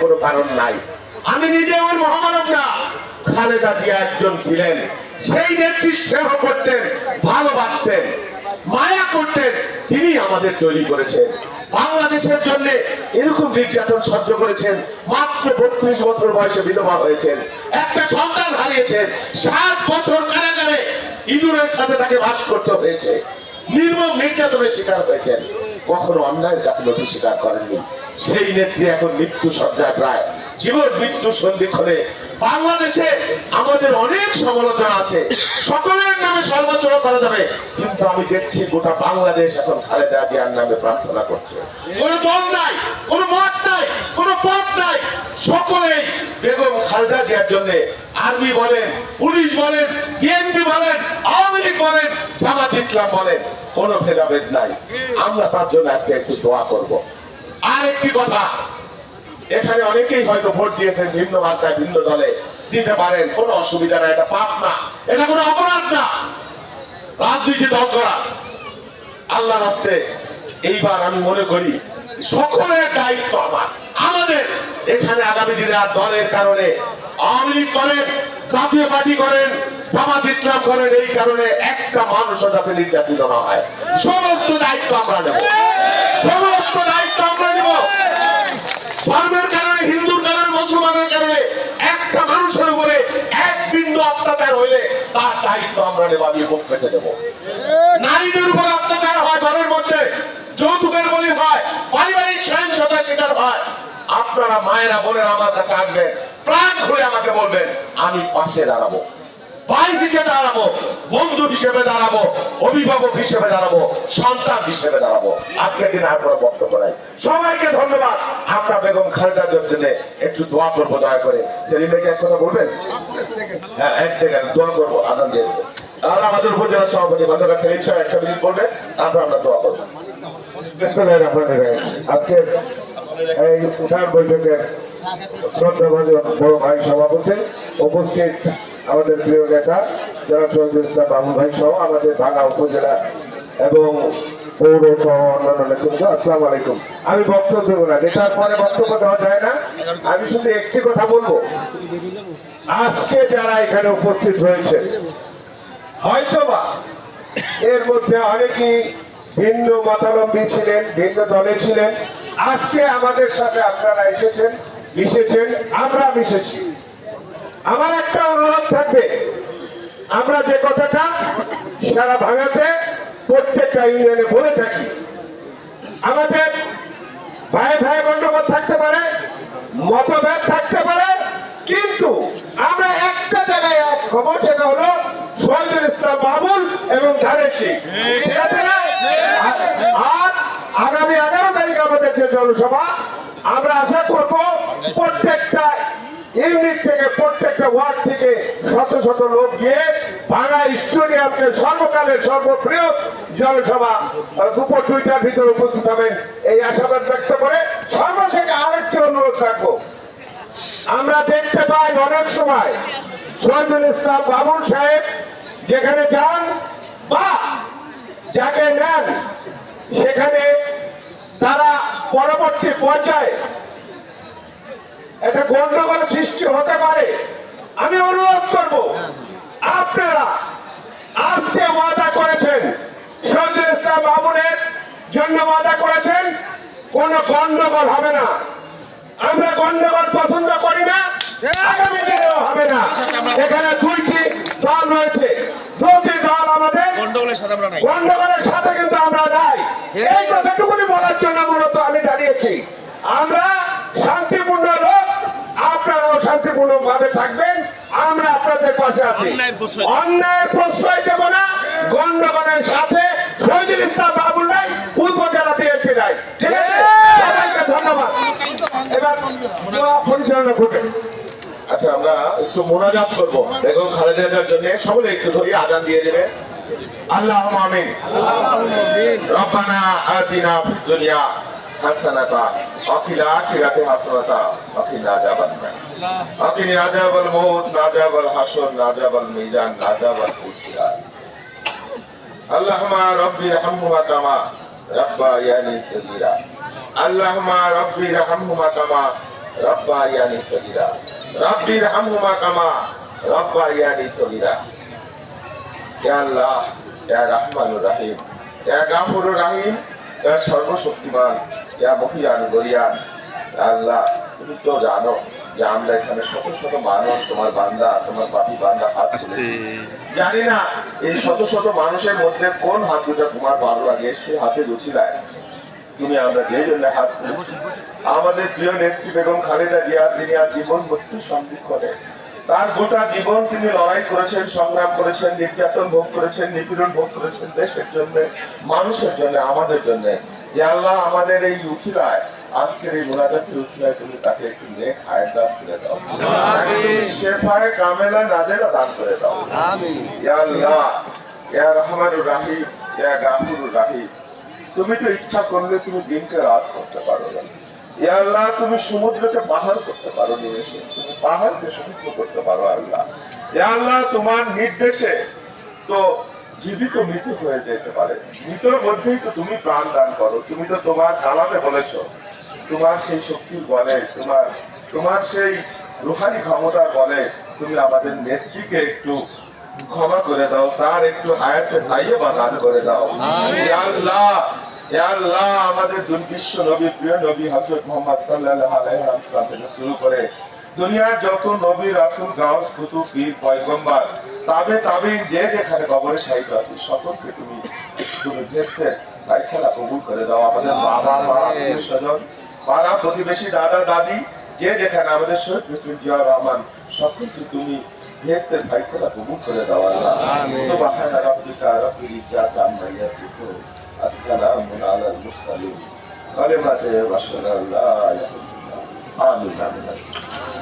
কোনো কারণ নাই। আমি নিজে ওই মহামানব না খালেদা জিয়া একজন ছিলেন। সেই নেত্রী স্নেহ করতেন, ভালোবাসতেন, মায়া করতেন তিনি আমাদের তৈরি করেছেন। বাংলাদেশের জন্য এরকম নির্যাতন সহ্য করেছেন, মাত্র বত্রিশ বছর বয়সে বিধবা হয়েছেন। একটা সন্তান হারিয়েছেন, সাত বছর কারাগারে ইঁদুরের সাথে তাকে বাস করতে হয়েছে। নির্মম নির্যাতনের শিকার হয়েছেন। কখনো অন্যায়ের নথি স্বীকার করেননি। সেই নেত্রী এখন মৃত্যু সজ্জায় প্রায়। জীবন মৃত্যু সন্ধিক্ষণে বাংলাদেশে আমাদের অনেক সমালোচনা আছে। সকলের নামে সমালোচনা করা যাবে। কিন্তু আমি দেখছি গোটা বাংলাদেশ এখন খালেদা জিয়ার নামে প্রার্থনা করছে। কোনো দল নাই, কোনো মত নাই, কোনো পথ নাই। সকলেই বেগম খালেদা জিয়ার জন্য আর্মি বলেন, পুলিশ বলেন, বিএনপি বলেন, আওয়ামী লীগ বলেন, জামাত ইসলাম বলেন। কোনো ভেদাভেদ নাই। আমরা তার জন্য আজকে একটু দোয়া করব। আর একটি কথা, এখানে অনেকেই হয়তো ভোট দিয়েছেন ভিন্ন মাত্রায় ভিন্ন দলে। দিতে পারেন, কোনো অসুবিধা না এটা পাপ না। এটা কোনো অপরাধ না। রাজনীতি দল করা। আল্লাহর হস্তে এইবার আমি মনে করি, সকলের দায়িত্ব আমার। আমাদের এখানে আগামী দিনে আর দলের কারণে আওয়ামী লীগ করেন জাতীয় পার্টি করেন, জামাত ইসলাম করেন, এই কারণে একটা মানুষও যাতে নির্যাতিত না হয়। সমস্ত দায়িত্ব আমরা নেব। সমস্ত দায়িত্ব আমরা নেব। ধর্মের কারণে, হিন্দুর কারণে, মুসলমানের কারণে একটা মানুষের উপরে এক বিন্দু অত্যাচার হইলে তার দায়িত্ব আমরা নেব, আমি মুখ পেতে দেবো নারীদের উপর অত্যাচার হয়, ঘরের মধ্যে যৌতুকের বলি হয়, পারিবারিক সহিংসতার শিকার হয়। আপনারা মায়েরা বোনেরা আমার কাছে আসবেন। প্রাণ খুলে আমাকে বলবেন, আমি পাশে দাঁড়াবো। ভাই হিসেবে দাঁড়াবো, বন্ধু হিসেবে দাঁড়াবো, অভিভাবক হিসেবে দাঁড়াবো, সন্তান হিসেবে দাঁড়াবো। আজকের দিনে আর বক্তব্য নাই। সবাইকে ধন্যবাদ। আমরা বেগম খালেদার জন্য একটু দোয়া করব, দয়া করে। সেলিম এক কথা বলবেন? হ্যাঁ এক সেকেন্ড দোয়া করব, আদান দিয়ে দেবো। আমাদের উপজেলা সভাপতি মাদ্রাসা সেলিম সাহেব একটা মিনিট বলবেন, তারপর আমরা দোয়া করব। আজকের এই উঠান বৈঠকের বড় ভাই সভাপতি উপস্থিত আমাদের প্রিয় নেতা যারা শহীদুল বাবু ভাই সহ আমাদের ভাঙা উপজেলা এবং পৌর সহ অন্যান্য নেতৃত্ব আসসালামু আলাইকুম। আমি বক্তব্য দেবো না যেটার পরে বক্তব্য দেওয়া যায় না। আমি শুধু একটি কথা বলব। আজকে যারা এখানে উপস্থিত হয়েছে, হয়তোবা এর মধ্যে অনেকেই ভিন্ন মতাবলম্বী ছিলেন, ভিন্ন দলে ছিলেন। আজকে আমাদের সাথে আপনারা এসেছেন। মিশেছেন আমরা মিশেছি। আমার একটা অনুরোধ থাকবে। আমরা যে কথাটা সারা ভাঙাতে প্রত্যেকটা ইউনিয়নে বলে থাকি আমাদের ভাই ভাই গন্ডগোল থাকতে পারে মতভেদ থাকতে পারে কিন্তু আমরা একটা জায়গায় এক খবর সেটা হলো শহীদুল ইসলাম বাবুল এবং ধানের সিং। ঠিক আছে? আর- আগামী এগারো তারিখ আমাদের যে জনসভা আমরা আশা ইউনিট থেকে প্রত্যেকটা ওয়ার্ড থেকে শত শত লোক গিয়ে ভাঙা স্টেডিয়ামকে সর্বকালের সর্বপ্রিয় জনসভা দুপুর দুইটার ভিতরে উপস্থিত হবেন এই আশাবাদ ব্যক্ত করে সর্বশেষে আরেকটি অনুরোধ রাখব। আমরা দেখতে পাই অনেক সময় শহীদুল ইসলাম বাবুল সাহেব যেখানে যান বা যাকে নেন, সেখানে তারা পরবর্তী পর্যায়ে একটা গন্ডগোল সৃষ্টি হতে পারে। আমি অনুরোধ করব আপনারা আজকে ওয়াদা করেছেন ইসলাম বাবুলের জন্য ওয়াদা করেছেন কোনো গন্ডগোল হবে না। আমরা গন্ডগোল পছন্দ করি না আগামী দিনেও হবে না। এখানে দুইটি দল রয়েছে দুটি দল আমাদের গন্ডগোলের সাথে গন্ডগোলের সাথে কিন্তু আমরা নাই। এই কথাটুকুনি বলার জন্য মূলত আমি দাঁড়িয়েছি। আমরা পাশে আছি। অন্যায়ের প্রশ্রয়- দেব। না। গন্ডগোলের সাথে শহীদুল ইসলাম বাবুল নাই উপজেলা বিএনপি নাই ঠিক আছে? সবাইকে ধন্যবাদ। এবার পরিচালনা করবেন। আচ্ছা আমরা একটু মোনাজাত করব। বেগম খালেদা জিয়ার জন্য সকলে একটু ধরে আজান দিয়ে দেবে। আল্লাহ আমিন। রব্বানা আতিনা ফিদ দুনিয়া হাসানাতা। ওয়াকিল আখিরাতে হাসানাতা ওয়াকিল আযাবান নার ওয়াকিল আযাবাল মউত নাযাবাল হাসর নাযাবাল মিজান নাযাবাল হুসিয়ার আল্লাহুম্মা রাব্বি রহমহুমা কামা রাব্বায়ানি সগীরা। আল্লাহুম্মা রাব্বি রহমহুমা কামা রাব্বায়ানি সগীরা। রাব্বি রহমহুমা কামা রাব্বায়ানি সগীরা। ইয়া আল্লাহ, ইয়া রহমানুর রহিম, ইয়া গাফুরুর রহিম ইয়া সর্বশক্তিমান ইয়া মহিয়ান গরিয়ান। আল্লাহ তুমি তো জানো যে আমরা এখানে শত শত মানুষ তোমার বান্দা তোমার পাপি বান্দা হাত। জানি না এই শত শত মানুষের মধ্যে কোন হাত দুটো তোমার ভালো লাগে সে হাতে রুচিলায় তুমি আমরা যে জন্য হাত আমাদের প্রিয় নেত্রী বেগম খালেদা জিয়া তিনি আর জীবন মৃত্যু সন্ধিক্ষণে তার গোটা জীবন তিনি লড়াই করেছেন সংগ্রাম করেছেন নির্যাতন ভোগ করেছেন নিপীড়ন ভোগ করেছেন দেশের জন্য মানুষের জন্য আমাদের জন্য। আল্লাহ আমাদের এই উচিলায় আজকের এই মোনাজাতের উচিলায় তুমি তাকে একটু নেক হায়াত দান করে দাও। শেফায়ে কামেলা নাজেরা দান করে দাও। ইয়া আল্লাহ ইয়া রহমানুর রাহিম ইয়া গাফুরুর রাহিম তুমি তো ইচ্ছা করলে তুমি দিনকে রাত করতে পারো। না আল্লাহ তুমি সমুদ্রকে পাহাড় করতে পারো নিমেষে তুমি পাহাড়কে সমুদ্র করতে পারো আল্লাহ। আল্লাহ তোমার নির্দেশে তো জীবিত মৃত হয়ে যেতে পারে। মৃতর মধ্যেই তো তুমি প্রাণ দান করো। তুমি তো তোমার কালামে বলেছ। তোমার সেই শক্তির বলে তোমার তোমার সেই রুহানি ক্ষমতার বলে তুমি আমাদের নেত্রীকে একটু ক্ষমা করে দাও তার একটু হায়াতে দাইয়ে বা দান করে দাও। আল্লাহ আল্লাহ আমাদের দুর্বিশ্ব নবী প্রিয় নবী হযরত মুহাম্মদ সাল্লাল্লাহু আলাইহি থেকে শুরু করে দুনিয়ার যত নবী রাসূল গাউস কুতুব পীর পয়গম্বর তাবে তাবে যে যেখানে কবরে শাহিদ আছে সকলকে তুমি তুমি ভেস্তের কবুল করে দাও। আমাদের বাবা মা স্বজন পাড়া প্রতিবেশী দাদা দাদি যে যেখানে আমাদের শহীদ প্রেসিডেন্ট জিয়াউর রহমান সকলকে তুমি ভেস্তের কবুল করে দাও আল্লাহ। সুবহান রাব্বিকা রাব্বিল ইজ্জাতি আম্মা ইয়াসিফুন। السلام على المرسلين. كلمة أشهد أن لا إله الله آمين. آمين.